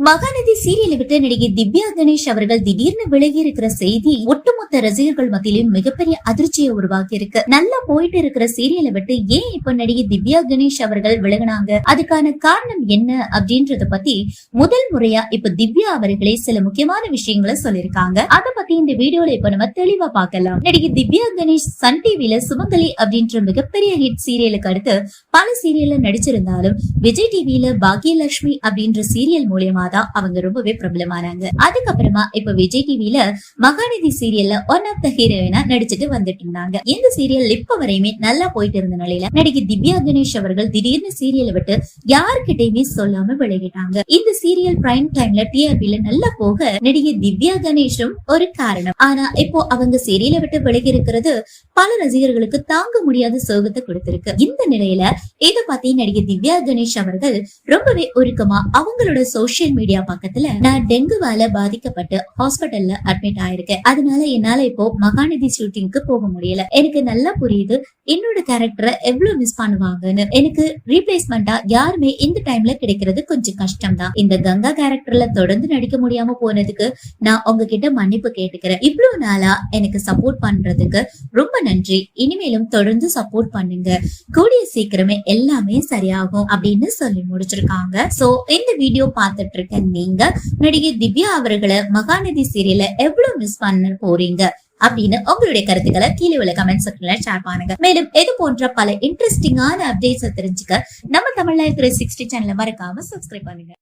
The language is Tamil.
மகாநதி சீரியலை விட்டு நடிகை திவ்யா கணேஷ் அவர்கள் திடீர்னு விலகி இருக்கிற செய்தி ஒட்டுமொத்த ரசிகர்கள் மத்தியிலும் மிகப்பெரிய அதிர்ச்சியை உருவாக்கி இருக்கு. நல்லா போயிட்டு இருக்கிற சீரியலை விட்டு ஏன் இப்ப நடிகை திவ்யா கணேஷ் அவர்கள் விலகினாங்க? அதுக்கான காரணம் என்ன அப்படின்றத பத்தி முதல் முறையா இப்ப திவ்யா அவர்களே சில முக்கியமான விஷயங்களை சொல்லிருக்காங்க அத பத்தி இந்த வீடியோல இப்ப நம்ம தெளிவா பார்க்கலாம். நடிகை திவ்யா கணேஷ் சன் டிவில சுமங்கலி அப்படின்ற மிகப்பெரிய ஹிட் சீரியலுக்கு அடுத்து பல சீரியல்ல நடிச்சிருந்தாலும் விஜய் டிவில பாக்யலட்சுமி அப்படின்ற சீரியல் மூலியமா தான் அவங்க ரொம்பவே பிரபலமானாங்க. அதுக்கப்புறமா இப்ப விஜய் டிவில மகாநிதி சீரியல்ல ஒன் ஆஃப் த ஹீரோயினா நடிச்சிட்டு வந்துட்டு இருந்தாங்க. இந்த சீரியல் இப்ப வரையுமே நல்லா போயிட்டு இருந்த நிலையில நடிகை திவ்யா கணேஷ் அவர்கள் திடீர்னு சீரியலை விட்டு யாருக்கிட்டையுமே சொல்லாம விலகிட்டாங்க. இந்த சீரியல் பிரைம் டைம்ல டிஆர்பில நல்லா போக நடிகை திவ்யா கணேஷும் ஒரு காரணம். ஆனா இப்போ அவங்க சீரியலை விட்டு விலகி இருக்கிறது பல ரசிகர்களுக்கு தாங்க முடியாத சோகத்தை கொடுத்திருக்கு. இந்த நிலையில இதை பத்தி நடிகை திவ்யா கணேஷ் அவர்கள் ரொம்பவே உருக்கமா அவங்களோட சோசியல் மீடியா பக்கத்துல நான் டெங்குவால பாதிக்கப்பட்டு ஹாஸ்பிட்டல்ல அட்மிட் ஆயிருக்கேன். அதனால என்ன என்னால இப்போ மகாநிதி ஷூட்டிங்க்கு போக முடியல. எனக்கு நல்லா புரியுது. என்னோட கேரக்டரை எவ்வளவு மிஸ் பண்ணுவாங்கன்னு எனக்கு ரீப்ளேஸ்மெண்டா யாருமே இந்த டைம்ல கிடைக்கிறது கொஞ்சம் கஷ்டம் தான் இந்த கங்கா கேரக்டர்ல தொடர்ந்து நடிக்க முடியாம போனதுக்கு நான் உங்ககிட்ட மன்னிப்பு கேட்டுக்கிறேன். இவ்வளவு நாளா எனக்கு சப்போர்ட் பண்றதுக்கு ரொம்ப நன்றி. இனிமேலும் தொடர்ந்து சப்போர்ட் பண்ணுங்க. கூடிய சீக்கிரமே எல்லாமே சரியாகும் அப்படின்னு சொல்லி முடிச்சிருக்காங்க. சோ இந்த வீடியோ பார்த்துட்டு இருக்க நீங்க நடிகை திவ்யா அவர்களை மகாநதி சீரியல எவ்வளவு மிஸ் பண்ண போறீங்க? அப்படின்னு உங்களுடைய கருத்துக்களை கீழே உள்ள கமெண்ட் செக்ஷன்ல ஷேர் பண்ணுங்க. மேலும் இது போன்ற பல இன்ட்ரெஸ்டிங்கான அப்டேட்ஸ் தெரிஞ்சுக்க நம்ம தமிழ்ல இருக்கிற சிக்ஸ்டி சேனலை மறக்காம சப்ஸ்கிரைப் பண்ணுங்க.